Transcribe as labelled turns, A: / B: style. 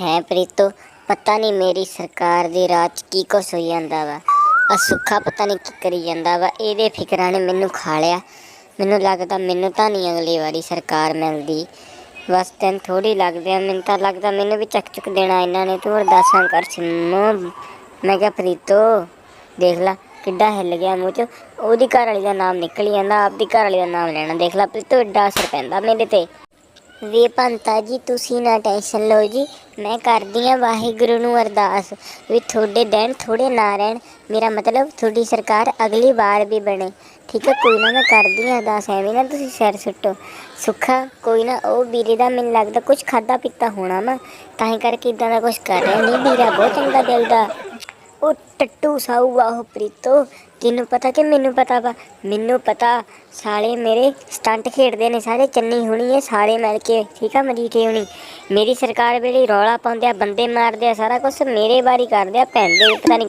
A: ਹੈ ਪ੍ਰੀਤੋ, ਪਤਾ ਨਹੀਂ ਮੇਰੀ ਸਰਕਾਰ ਦੇ ਰਾਜ 'ਚ ਕੀ ਕੁਛ ਹੋਈ ਜਾਂਦਾ ਵਾ। ਆ ਸੁੱਖਾ ਪਤਾ ਨਹੀਂ ਕੀ ਕਰੀ ਜਾਂਦਾ ਵਾ। ਇਹਦੇ ਫਿਕਰਾਂ ਨੇ ਮੈਨੂੰ ਖਾ ਲਿਆ ਮੈਨੂੰ ਲੱਗਦਾ ਮੈਨੂੰ ਤਾਂ ਨਹੀਂ ਅਗਲੀ ਵਾਰੀ ਸਰਕਾਰ ਮਿਲਦੀ। ਬਸ ਤੈਨੂੰ ਥੋੜੀ ਲੱਗਦੇ ਆ, ਮੈਨੂੰ ਤਾਂ ਲੱਗਦਾ ਮੈਨੂੰ ਵੀ ਚੱਕ ਚੁੱਕ ਦੇਣਾ ਇਹਨਾਂ ਨੇ। ਤੂੰ ਅਰਦਾਸਾਂ ਕਰ ਸਿੰਮੂ। ਮੈਂ ਕਿਹਾ, ਪ੍ਰੀਤੋ, ਦੇਖ ਲੈ, ਕਿੱਡਾ ਹਿੱਲ ਗਿਆ ਮੂੰਹ ਚ। ਉਹਦੀ ਘਰ ਵਾਲੀ ਦਾ ਨਾਮ ਨਿਕਲ ਜਾਂਦਾ, ਆਪਦੀ ਘਰ ਵਾਲੀ ਦਾ ਨਾਮ ਲੈਣਾ। ਦੇਖ ਲੈ, ਪ੍ਰੀਤੋ ਐਡਾ ਅਸਰ ਪੈਂਦਾ ਮੇਰੇ ਤੇ। ਵੇ ਭੰਤਾ ਜੀ, ਤੁਸੀਂ ਨਾ ਟੈਨਸ਼ਨ ਲਓ ਜੀ। ਮੈਂ ਕਰਦੀ ਆ ਵਾਹਿਗੁਰੂ ਨੂੰ ਅਰਦਾਸ ਵੀ ਤੁਹਾਡੇ ਦਿਨ ਥੋੜੇ ਨਾ ਰਹਿਣ। ਮੇਰਾ ਮਤਲਬ ਤੁਹਾਡੀ ਸਰਕਾਰ ਅਗਲੀ ਵਾਰ ਵੀ ਬਣੇ। ਠੀਕ ਹੈ, ਕੋਈ ਨਾ ਮੈਂ ਕਰਦੀ ਆ ਅਰਦਾਸ, ਐਵੇਂ ਨਾ ਤੁਸੀਂ ਸਿਰ ਸੁੱਟੋ। ਸੁੱਖਾ, ਕੋਈ ਨਾ, ਉਹ ਵੀਰੇ ਦਾ ਮੈਨੂੰ ਲੱਗਦਾ ਕੁਝ ਖਾਦਾ ਪੀਤਾ ਹੋਣਾ ਵਾ। ਤਾਂ ਹੀ ਕਰਕੇ ਇਦਾਂ ਦਾ ਕੁਝ ਕਰ ਰਿਹਾ ਨਹੀਂ ਵੀਰਾ, ਬਹੁਤ ਚੰਗਾ ਦਿਲ ਦਾ। ਉਹ ਟੱਟੂ ਸਾਊ ਆ ਉਹ ਪ੍ਰੀਤੋ। ਤੈਨੂੰ ਪਤਾ ਕਿ ਮੈਨੂੰ ਪਤਾ ਵਾ? ਮੈਨੂੰ ਪਤਾ। ਸਾਲੇ ਮੇਰੇ ਸਟੰਟ ਖੇਡਦੇ ਨੇ ਸਾਰੇ, ਚੰਨੀ ਹੋਣੀ ਹੈ, ਸਾਰੇ ਮਿਲ ਕੇ। ਠੀਕ ਆ ਮਜੀਠੇ ਹੋਣੀ। ਮੇਰੀ ਸਰਕਾਰ ਵੇਲੇ ਰੌਲਾ ਪਾਉਂਦੇ ਆ ਬੰਦੇ ਮਾਰਦੇ ਆ ਸਾਰਾ ਕੁਝ ਮੇਰੇ ਵਾਰੀ ਕਰਦੇ ਆ, ਭੈਣ ਦੇ, ਪਤਾ ਨਹੀਂ